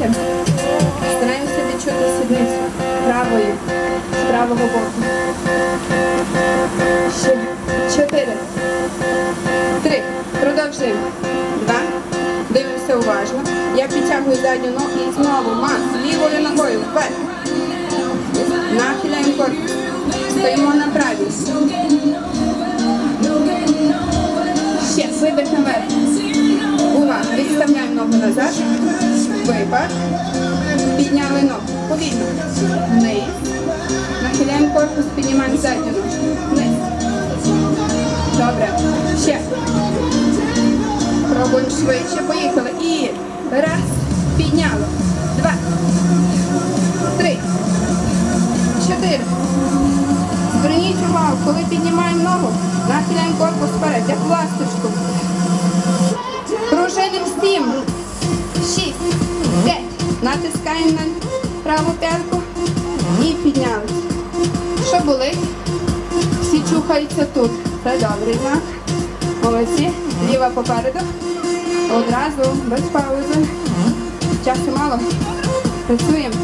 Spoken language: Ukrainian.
Вісім. Стараємося відчути сідницю правої, з правого боку. Ще чотири. Три. Продовжуємо. Два. Дивимося уважно. Я підтягую задню ногу і знову мас лівою ногою вверх. Нахиляємо корпус. Стоїмо на правій. Ще видих наверх. Випад. Підняли ногу. Повільно. Вниз. Нахиляємо корпус, піднімаємо задню ногу. Вниз. Добре. Ще. Пробуємо швидше. Поїхали. І раз. Підняли. Два. Три. Чотири. Зверніть увагу, коли піднімаємо ногу, нахиляємо корпус вперед, як ласточку. Натискаємо праву п'ятку і піднялись. Що болить? Всі чухаються тут. Це добрий знак. Молодці. Ліва попереду. Одразу, без паузи. Часу мало. Працюємо.